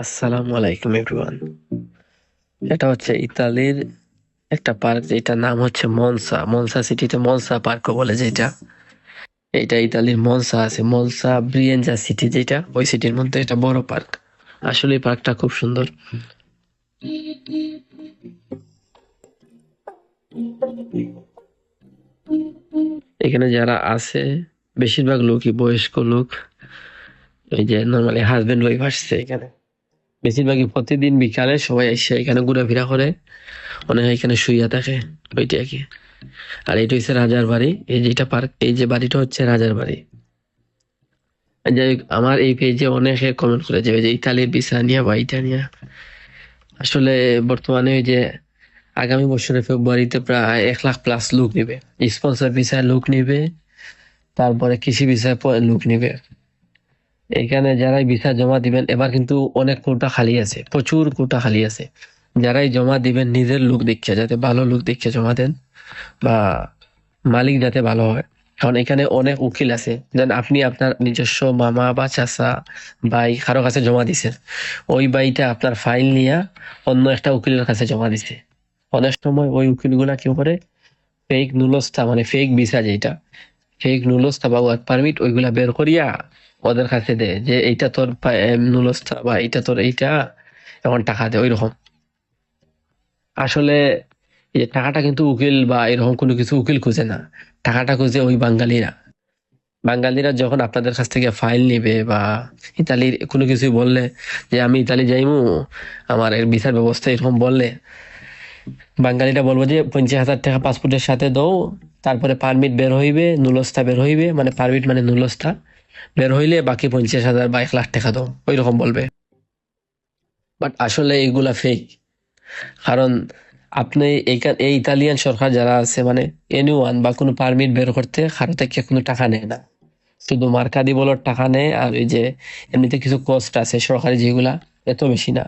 আসসালামু আলাইকুম এভরিওয়ান এটা হচ্ছে ইতালির একটা পার্ক যেটার নাম হচ্ছে মনসা। মনসা সিটিতে মনসা পার্ক বলে যেটা। এটা ইতালির মনসা আছে, মনসা ব্রিয়েঞ্জা সিটি যেটা। ওই সিটির মধ্যে এটা বড় পার্ক আসলে পার্কটা খুব সুন্দর। এখানে যারা আছে, বেশিরভাগ লোকই বয়স্ক লোক। ওই যে নর্মালি হাজবেন্ড ওয়াইফ আসছে এখানে। বেশিরভাগই প্রতিদিন বিকালে সবাই এসে এখানে ঘোরাফেরা করে। অনেকে এখানে শুইয়া থাকে ওইটা কি। আর এটা হচ্ছে রাজার বাড়ি, এই যেটা পার্ক, এই যে বাড়িটা হচ্ছে রাজার বাড়ি। যাই আমার এই পেজে অনেকে কমেন্ট করে যাবে যে ইতালির ভিসা নিয়ে বা এটা নিয়ে আসলে বর্তমানে ওই যে আগামী বছরের ফেব্রুয়ারিতে প্রায় এক লাখ প্লাস লোক নিবে। স্পন্সর ভিসায় লোক নিবে, তারপরে কৃষি ভিসায় লোক নিবে। এখানে যারাই ভিসা জমা দিবেন, এবার কিন্তু অনেক কোটা খালি আছে, প্রচুর কোটা খালি আছে। যারাই জমা দিবেন, নিজের লোক দেখে, যাতে ভালো লোক দেখে জমা দেন বা মালিক যাতে ভালো হয়। কারণ এখানে অনেক উকিল আছে দেন আপনি আপনার নিজস্ব মামা বা চাচা ভাই কারও কাছে জমা দিছেন, ওই বাইটা আপনার ফাইল নিয়ে অন্য একটা উকিলের কাছে জমা দিছে। অনেক সময় ওই উকিলগুলা কি করে? ফেক নুলস্থা মানে ফেক ভিসা যেটা ফেক নুলস্থা বা ওয়ার্ক পারমিট ওইগুলা বের করিয়া ওদের কাছে দেয় যে এইটা তোর নুলস্থা বা এইটা তোর এইটা, এখন টাকা দে, ওইরকম। আসলে এই টাকাটা কিন্তু উকিল বা এরকম কোনো কিছু উকিল খুঁজে না। টাকাটা খুঁজে ওই বাঙালিরা। বাঙালিরা যখন আপনাদের কাছ থেকে ফাইল নিবে বা ইতালির কোনো কিছু বললে যে আমি ইতালি যাইমু, আমার এর ভিসার ব্যবস্থা এরকম বললে, বাঙালিরা বলব যে পঞ্চাশ হাজার টাকা পাসপোর্টের সাথে দাও তারপরে পারমিট বের হইবে, নুলস্থা বের হইবে মানে পারমিট মানে নুলস্থা। বের হইলে বাকি পঞ্চাশ হাজার বা এক লাখ টাকা দাও ওই রকম বলবে। বাট আসলে এইগুলা ফেক কারণ আপনি এই ইতালিয়ান সরকার যারা আছে মানে এনিওয়ান বা কোনো পারমিট বের করতে কারও থেকে কোনো টাকা নেয় না। শুধু মার্কাদি বলার টাকা নেয়, আর ওই যে এমনিতে কিছু কস্ট আছে, সরকারি যেগুলা, এত বেশি না,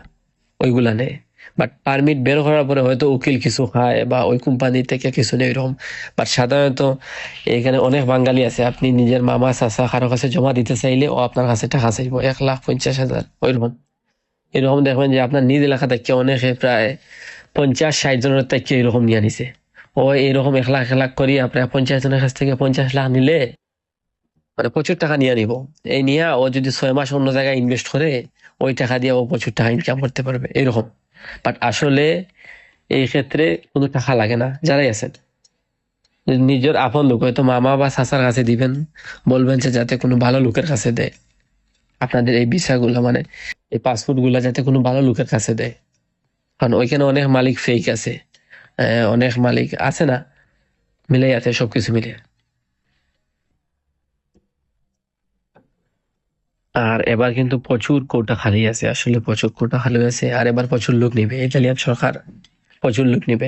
ওইগুলা নেয়। বাট পারমিট বের করার পরে হয়তো উকিল কিছু খায় বা ওই কোম্পানি থেকে কিছু নেই এরকম। বাট সাধারণত এখানে অনেক বাঙালি আছে। আপনি নিজের মামা, চাচা কারও কাছে জমা দিতে চাইলে ও আপনার কাছে টাকা চাইব। এক লাখ পঞ্চাশ হাজার, ওইরকম। এরকম দেখবেন যে আপনার নিজ এলাকা থেকে অনেকে প্রায় পঞ্চাশ, ষাট জনের থেকে এরকম নিয়ে নিছে। ও এরকম এক লাখ এক লাখ করি আপনার পঞ্চাশ জনের কাছ থেকে পঞ্চাশ লাখ নিলে মানে প্রচুর টাকা নিয়ে নিব। এই নিয়ে ও যদি ছয় মাস অন্য জায়গায় ইনভেস্ট করে, ওই টাকা দিয়ে ও প্রচুর টাকা ইনকাম করতে পারবে। এরকম। বাট আসলে এই ক্ষেত্রে কোনো টাকা লাগে না, যারাই আছেন নিজের আপন লোক হয়তো মামা বা চাচার কাছে দিবেন, বলবেন যে যাতে কোনো ভালো লোকের কাছে দেয়। আপনাদের এই ভিসাগুলো মানে এই পাসপোর্টগুলা যাতে কোনো ভালো লোকের কাছে দেয়। কারণ ওইখানে অনেক মালিক ফেক আছে। অনেক মালিক আছে না মিলে আছে সবকিছু মিলে আর এবার কিন্তু প্রচুর কোটা খালি আছে, আসলে প্রচুর কোটা খালি আছে, আর এবার প্রচুর লোক নিবে, ইতালিয়ান সরকার প্রচুর লোক নিবে।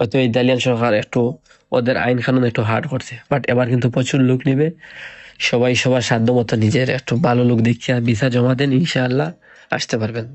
হয়তো ইতালিয়ান সরকার একটু ওদের আইন কানুন একটু হার্ড করছে বাট এবার কিন্তু প্রচুর লোক নিবে। সবাই সবার সাধ্য মতো নিজের একটু ভালো লোক দেখিয়া ভিসা জমা দেন, ইনশাআল্লাহ, আসতে পারবেন।